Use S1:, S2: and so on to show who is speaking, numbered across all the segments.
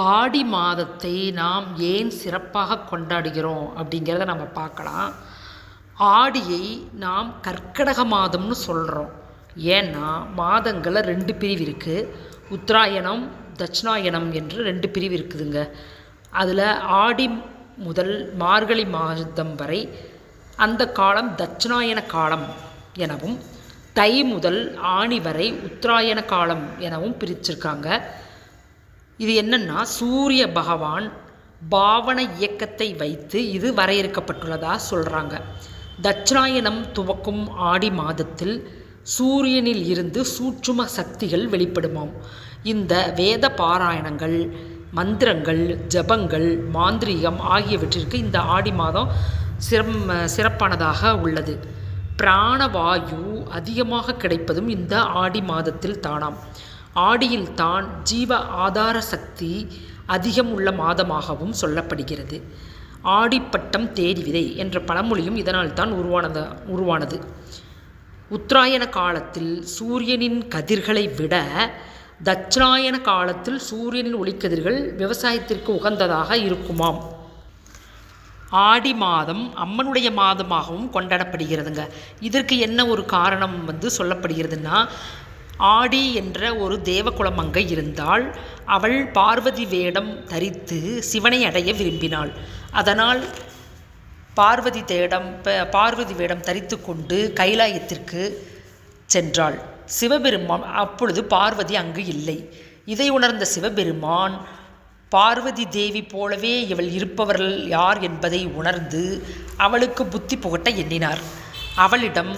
S1: ஆடி மாதத்தை நாம் ஏன் சிறப்பாக கொண்டாடுகிறோம் அப்படிங்கிறத நம்ம பார்க்கலாம். ஆடியை நாம் கர்க்கடக மாதம்னு சொல்கிறோம் ஏன்னா மாதங்களில் ரெண்டு பிரிவு இருக்குது உத்தராயணம் தட்சிணாயணம் என்று ரெண்டு பிரிவு இருக்குதுங்க. அதில் ஆடி முதல் மார்கழி மாதம் வரை அந்த காலம் தட்சிணாயன காலம் எனவும் தை முதல் ஆணி வரை உத்தராயண காலம் எனவும் பிரிச்சிருக்காங்க. இது என்னென்னா சூரிய பகவான் பாவன இயக்கத்தை வைத்து இது வரையறுக்கப்பட்டுள்ளதாக சொல்கிறாங்க தட்சிணாயனம் துவக்கும் ஆடி மாதத்தில் சூரியனில் இருந்து சூட்சும சக்திகள் வெளிப்படுமாம். இந்த வேத பாராயணங்கள் மந்திரங்கள் ஜபங்கள் மாந்திரீகம் ஆகியவற்றிற்கு இந்த ஆடி மாதம் சிரம் சிறப்பானதாக உள்ளது. பிராணவாயு அதிகமாக கிடைப்பதும் இந்த ஆடி மாதத்தில் தானாம். ஆடியில் தான் ஜீவ ஆதார சக்தி அதிகம் உள்ள மாதமாகவும் சொல்லப்படுகிறது. ஆடிப்பட்டம் தேடி விதை என்ற பழமொழியும் இதனால் தான் உருவானத உருவானது. உத்தராயண காலத்தில் சூரியனின் கதிர்களை விட தட்சிணாயன காலத்தில் சூரியனின் ஒளிக்கதிர்கள் விவசாயத்திற்கு உகந்ததாக இருக்குமாம். ஆடி மாதம் அம்மனுடைய மாதமாகவும் கொண்டாடப்படுகிறதுங்க. இதற்கு என்ன ஒரு காரணம் வந்து சொல்லப்படுகிறதுன்னா ஆடி என்ற ஒரு தேவகுலமங்கை இருந்தால் அவள் பார்வதி வேடம் தரித்து சிவனை அடைய விரும்பினாள். அதனால் பார்வதி தேடம் பார்வதி வேடம் தரித்து கொண்டு கைலாயத்திற்கு சென்றாள். சிவபெருமான் அப்பொழுது பார்வதி அங்கு இல்லை. இதை உணர்ந்த சிவபெருமான் பார்வதி தேவி போலவே இவள் இருப்பவர்கள் யார் என்பதை உணர்ந்து அவளுக்கு புத்தி புகட்ட எண்ணினார். அவளிடம்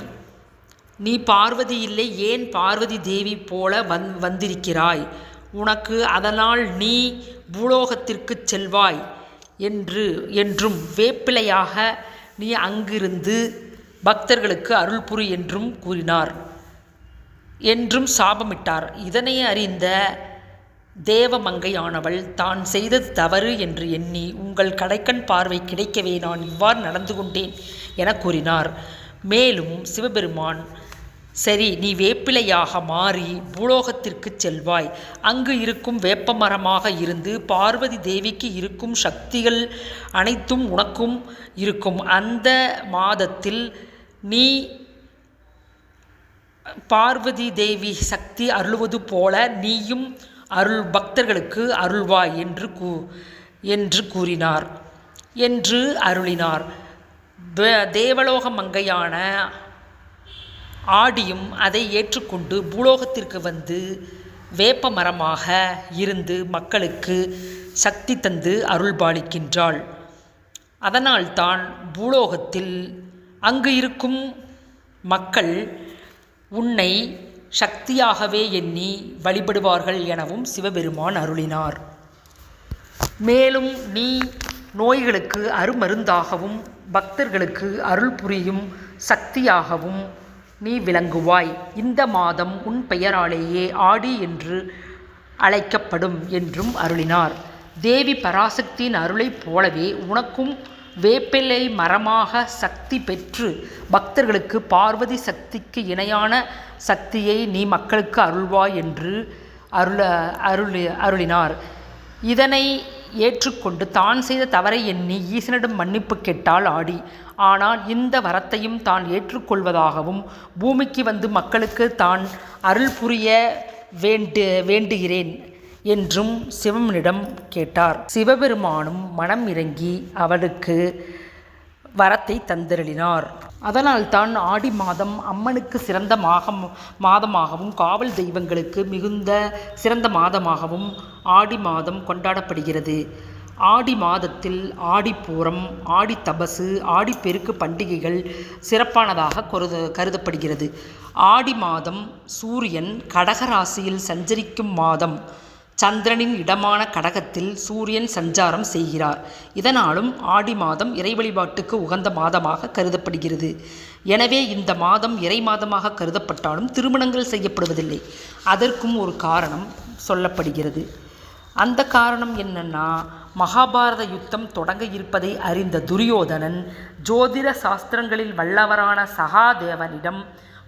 S1: நீ பார்வதி இல்லை ஏன் பார்வதி தேவி போல வந் வந்திருக்கிறாய்? உனக்கு அதனால் நீ பூலோகத்திற்குச் செல்வாய் என்று என்றும் வேப்பிலையாக நீ அங்கிருந்து பக்தர்களுக்கு அருள் புரி என்றும் கூறினார் என்றும் சாபமிட்டார். இதனை அறிந்த தேவமங்கையானவள் தான் செய்தது தவறு என்று எண்ணி உங்கள் கடைக்கண் பார்வை கிடைக்கவே நான் இவ்வாறு நடந்து கொண்டேன் என கூறினார். மேலும் சிவபெருமான் சரி நீ வேப்பிலையாக மாறி பூலோகத்திற்கு செல்வாய். அங்கு இருக்கும் வேப்பமரமாக இருந்து பார்வதி தேவிக்கு இருக்கும் சக்திகள் அனைத்தும் உனக்கும் இருக்கும். அந்த மாதத்தில் நீ பார்வதி தேவி சக்தி அருளுவது போல நீயும் அருள் பக்தர்களுக்கு அருள்வாய் என்று கூ என்று கூறினார் என்று அருளினார். தேவலோக மங்கையான ஆடியும் அதை ஏற்றுக்கொண்டு பூலோகத்திற்கு வந்து வேப்ப மரமாக இருந்து மக்களுக்கு சக்தி தந்து அருள்பாலிக்கின்றாள். அதனால்தான் பூலோகத்தில் அங்கு இருக்கும் மக்கள் உன்னை சக்தியாகவே எண்ணி வழிபடுவார்கள் எனவும் சிவபெருமான் அருளினார். மேலும் நீ நோய்களுக்கு அருமருந்தாகவும் பக்தர்களுக்கு அருள் புரியும் சக்தியாகவும் நீ விளங்குவாய். இந்த மாதம் உன் பெயராலேயே ஆடி என்று அழைக்கப்படும் என்றும் அருளினார். தேவி பராசக்தியின் அருளைப் போலவே உனக்கும் வேப்பிலை மரமாக சக்தி பெற்று பக்தர்களுக்கு பார்வதி சக்திக்கு இணையான சக்தியை நீ மக்களுக்கு அருள்வாய் என்று அருள அருளி அருளினார். இதனை ஏற்றுக்கொண்டு தான் செய்த தவறை எண்ணி ஈசனிடம் மன்னிப்பு கேட்டால் ஆடி. ஆனால் இந்த வரத்தையும் தான் ஏற்றுக்கொள்வதாகவும் பூமிக்கு வந்து மக்களுக்கு தான் அருள் புரிய வேண்டு வேண்டுகிறேன் என்றும் சிவனிடம் கேட்டார். சிவபெருமானும் மனம் இறங்கி அவளுக்கு வரத்தை தந்திரளினார். அதனால்தான் ஆடி மாதம் அம்மனுக்கு சிறந்த மாகம் மாதமாகவும் காவல் தெய்வங்களுக்கு மிகுந்த சிறந்த மாதமாகவும் ஆடி மாதம் கொண்டாடப்படுகிறது. ஆடி மாதத்தில் ஆடிப்பூரம் ஆடி தபசு ஆடிப்பெருக்கு பண்டிகைகள் சிறப்பானதாக கருத கருதப்படுகிறது. ஆடி மாதம் சூரியன் கடக ராசியில் சஞ்சரிக்கும் மாதம். சந்திரனின் இடமான கடகத்தில் சூரியன் சஞ்சாரம் செய்கிறார். இதனாலும் ஆடி மாதம் இறை வழிபாட்டுக்கு உகந்த மாதமாக கருதப்படுகிறது. எனவே இந்த மாதம் இறை மாதமாக கருதப்பட்டாலும் திருமணங்கள் செய்யப்படுவதில்லை. அதற்கும் ஒரு காரணம் சொல்லப்படுகிறது. அந்த காரணம் என்னன்னா மகாபாரத யுத்தம் தொடங்க இருப்பதை அறிந்த துரியோதனன் ஜோதிட சாஸ்திரங்களில் வல்லவரான சகாதேவனிடம்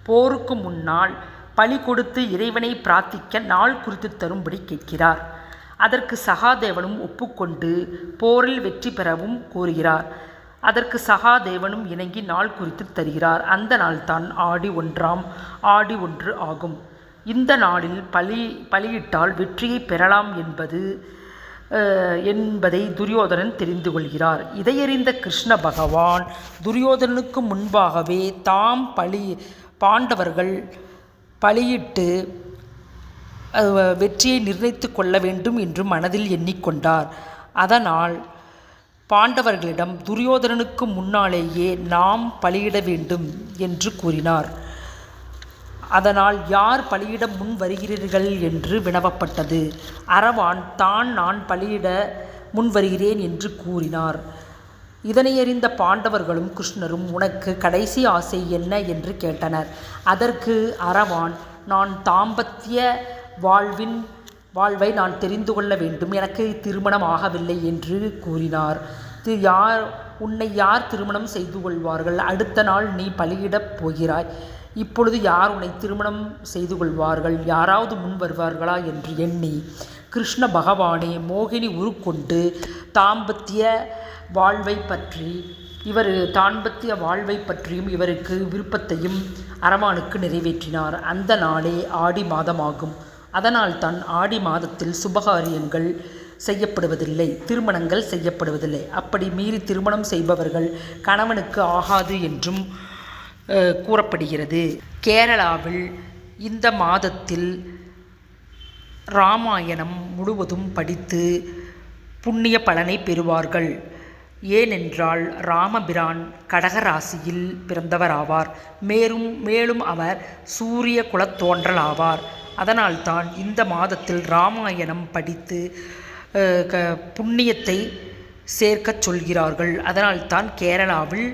S1: போருக்கு முன்னால் பலி கொடுத்து இறைவனை பிரார்த்திக்க நாள் குறித்து தரும்படி கேட்கிறார். அதற்கு சகாதேவனும் ஒப்புக்கொண்டு போரில் வெற்றி பெறவும் கோருகிறார். அதற்கு சகாதேவனும் இணங்கி நாள் குறித்து தருகிறார். அந்த நாள்தான் ஆடி ஒன்றாம் ஆடி ஒன்று ஆகும். இந்த நாளில் பலி பலியிட்டால் வெற்றியை பெறலாம் என்பது என்பதை துரியோதனன் தெரிந்து கொள்கிறார். இதையறிந்த கிருஷ்ண பகவான் துரியோதனனுக்கு முன்பாகவே தாம் பலி பாண்டவர்கள் பலியிட்டு வெற்றியை நிர்ணயித்து கொள்ள வேண்டும் என்று மனதில் எண்ணிக்கொண்டார். அதனால் பாண்டவர்களிடம் துரியோதனனுக்கு முன்னாலேயே நாம் பலியிட வேண்டும் என்று கூறினார். அதனால் யார் பலியிட முன் வருகிறீர்கள் என்று வினவப்பட்டது. அரவான் தான் நான் பலியிட முன் வருகிறேன் என்று கூறினார். இதனை அறிந்த பாண்டவர்களும் கிருஷ்ணரும் உனக்கு கடைசி ஆசை என்ன? என்று கேட்டனர். அதற்கு அரவான் நான் தாம்பத்திய வாழ்வின் வாழ்வை நான் தெரிந்து கொள்ள வேண்டும். எனக்கு திருமணம் ஆகவில்லை என்று கூறினார். தி யார் உன்னை யார் திருமணம் செய்து கொள்வார்கள்? அடுத்த நாள் நீ பலியிடப் போகிறாய். இப்பொழுது யார் உன்னை திருமணம் செய்து கொள்வார்கள்? யாராவது முன் வருவார்களா? என்று எண்ணி கிருஷ்ண பகவானே மோகினி உருக்கொண்டு தாம்பத்திய வாழ்வை பற்றி இவர் தாண்பத்திய வாழ்வை பற்றியும் இவருக்கு விருப்பத்தையும் அரவானுக்கு நிறைவேற்றினார். அந்த நாளே ஆடி மாதமாகும். அதனால் தான் ஆடி மாதத்தில் சுபகாரியங்கள் செய்யப்படுவதில்லை திருமணங்கள் செய்யப்படுவதில்லை. அப்படி மீறி திருமணம் செய்பவர்கள் கணவனுக்கு ஆகாது என்றும் கூறப்படுகிறது. கேரளாவில் இந்த மாதத்தில் ராமாயணம் முழுவதும் படித்து புண்ணிய பலனை பெறுவார்கள். ஏனென்றால் ராமபிரான் கடகராசியில் பிறந்தவராவார். மேலும் மேலும் அவர் சூரிய குலத்தோன்றல் ஆவார் அதனால்தான் இந்த மாதத்தில் ராமாயணம் படித்து க புண்ணியத்தை சேர்க்கச் சொல்கிறார்கள். அதனால்தான் கேரளாவில்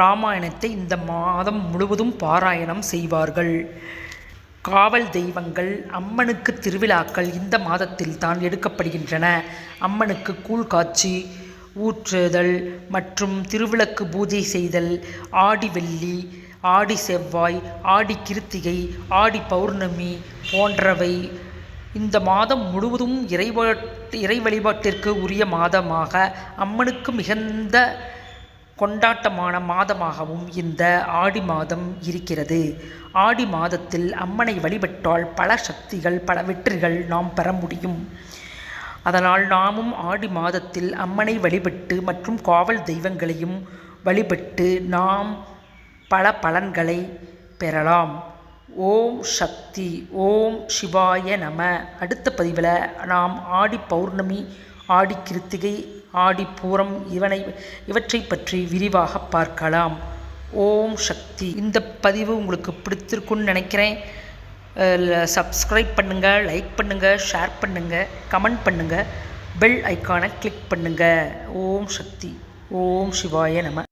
S1: ராமாயணத்தை இந்த மாதம் முழுவதும் பாராயணம் செய்வார்கள். காவல் தெய்வங்கள் அம்மனுக்கு திருவிழாக்கள் இந்த மாதத்தில் தான் எடுக்கப்படுகின்றன. அம்மனுக்கு கூழ் காய்ச்சி ஊற்றுதல் மற்றும் திருவிளக்கு பூஜை செய்தல் ஆடி வெள்ளி ஆடி செவ்வாய் ஆடி கிருத்திகை ஆடி பௌர்ணமி போன்றவை இந்த மாதம் முழுவதும் இறைவ இறை வழிபாட்டிற்கு உரிய மாதமாக அம்மனுக்கு மிகுந்த கொண்டாட்டமான மாதமாகவும் இந்த ஆடி மாதம் இருக்கிறது. ஆடி மாதத்தில் அம்மனை வழிபட்டால் பல சக்திகள் பல வெற்றிகள் நாம் பெற முடியும். அதனால் நாமும் ஆடி மாதத்தில் அம்மனை வழிபட்டு மற்றும் காவல் தெய்வங்களையும் வழிபட்டு நாம் பல பலன்களை பெறலாம். ஓம் சக்தி ஓம் சிவாய நம. அடுத்த பதிவில் நாம் ஆடி பௌர்ணமி ஆடி கிருத்திகை ஆடி பூரம் இவனை இவற்றை பற்றி விரிவாக பார்க்கலாம். ஓம் சக்தி. இந்த பதிவு உங்களுக்கு பிடித்திருக்குன்னு நினைக்கிறேன். சப்ஸ்கிரைப் பண்ணுங்கள் லைக் பண்ணுங்கள் ஷேர் பண்ணுங்கள் கமெண்ட் பண்ணுங்கள் பெல் ஐக்கானை கிளிக் பண்ணுங்கள் ஓம் சக்தி. ஓம் சிவாய நம.